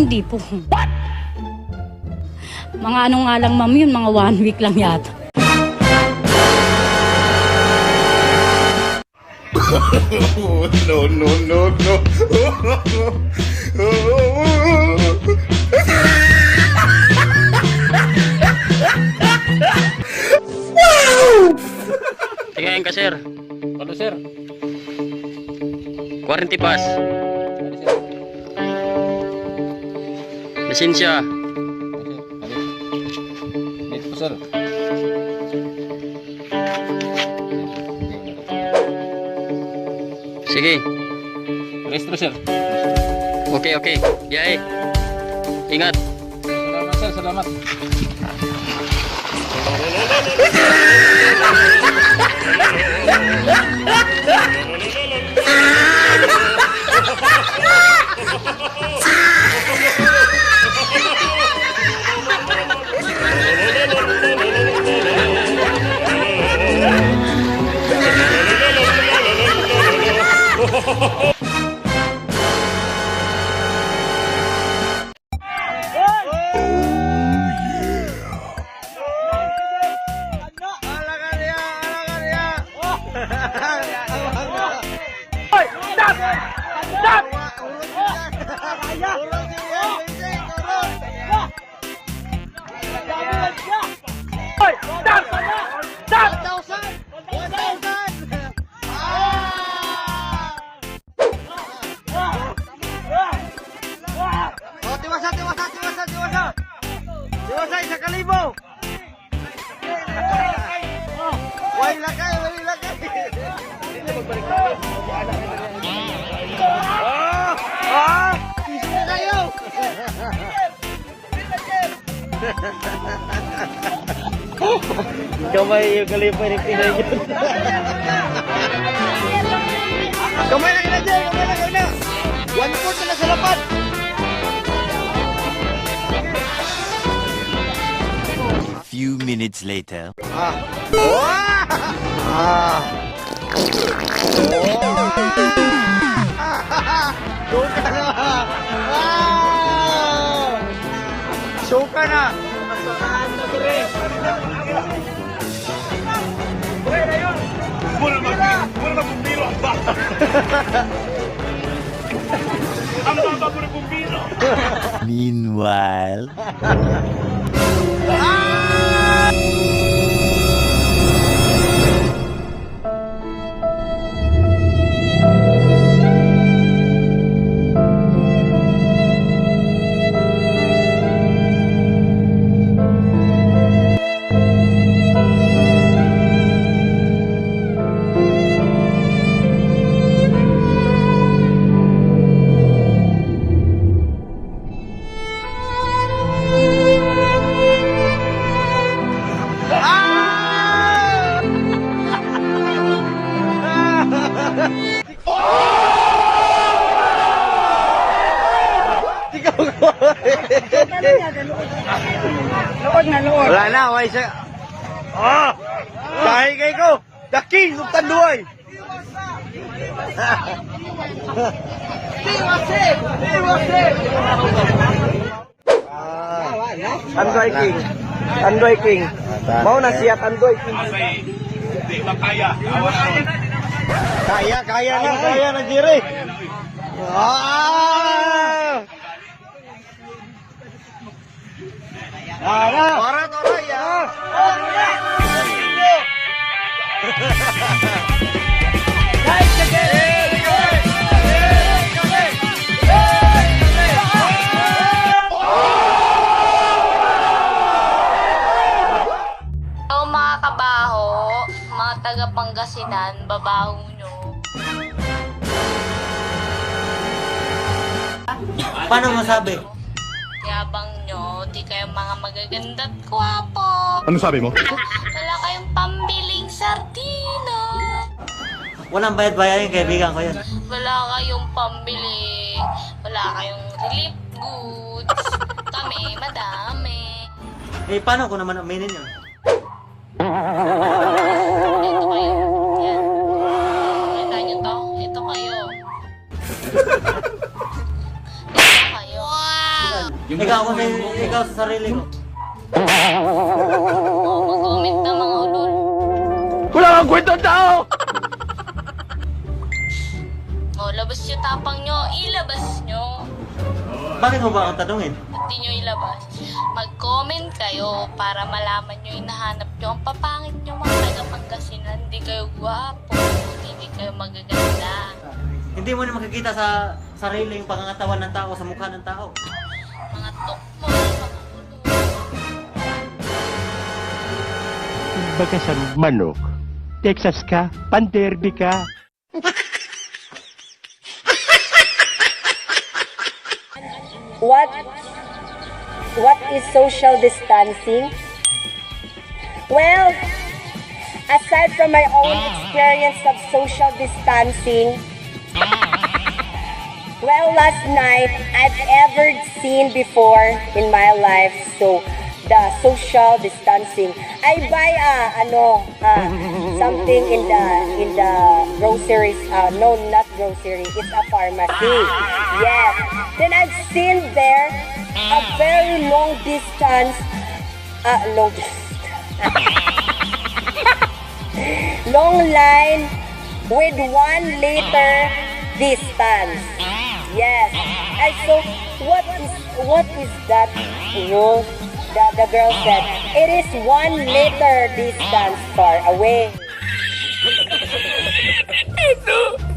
hindi po. Mga ano nga lang ma'am yun, mga one week lang yata. no, no, no, no. Tingnan ka, sir. Ano sir? Quarantine pass. Ano sir? Lisensya. Ano sir? Ano? Dito po sir. Sige. Restro sir. Okay, okay. Biyahe. Ingat. Salamat sir, salamat. Oh, tiwasa, tiwasa, tiwasa, tiwasa. Tiwasa, isa kalibo. Ah! Ah! Piso na kayo. Kamay yung kalibo ni Pinay yun. Kamay lang na dyan, kamay lang na. One fourth na sa lapad. few minutes later. Ah. Wah! Ah. Suka na. Ah. Suka na. Meanwhile. Wala na, way sa... Ah! Dahil kay ko, the king of Tanduay! Tiwase! Tiwase! Tanduay King. Tanduay King. Mau na siya Tanduay King. Kaya, kaya na, kaya na, Jiri. Ah! Para! Para, Toray, ah! So mga kabaho, mga taga Pangasinan, babaho nyo. Paano masabi? Yabang nyo, di kayo mga magaganda at kwapo. Ano sabi mo? Wala kayong pambiling sardina. Walang bayad-bayad yung kaibigan ko yun. Wala kayong pambili. Wala kayong relief goods. Kami, madami. Eh, paano ko naman aminin yun? Ito kayo. Yan. Kita nyo to? Ito kayo. Kayo. Ikaw ako sa, ikaw sa sarili ko. Mag-comment na mga ulol. Wala kang kwento tao! O, labas yung tapang nyo. Ilabas nyo. Bakit mo ba ako tanungin? Ba't di nyo ilabas? Mag-comment kayo para malaman nyo yung nahanap nyo. Ang papangit nyo mga taga-Pangasinan. Hindi kayo gwapo. Hindi kayo magaganda. Hindi mo na makikita sa sarili yung pangangatawan ng tao, sa mukha ng tao. Sa manok. Texas ka, panderby ka. What what is social distancing? Well, aside from my own experience of social distancing, well, last night I've ever seen before in my life. So, the social distancing. I buy uh, ano uh, something in the in the groceries. Uh, no, not grocery. It's a pharmacy. Yes. Then I've seen there a very long distance. Uh, long long line with one liter distance. Yes. And so what is what is that? The, the girl said, it is one liter distance far away.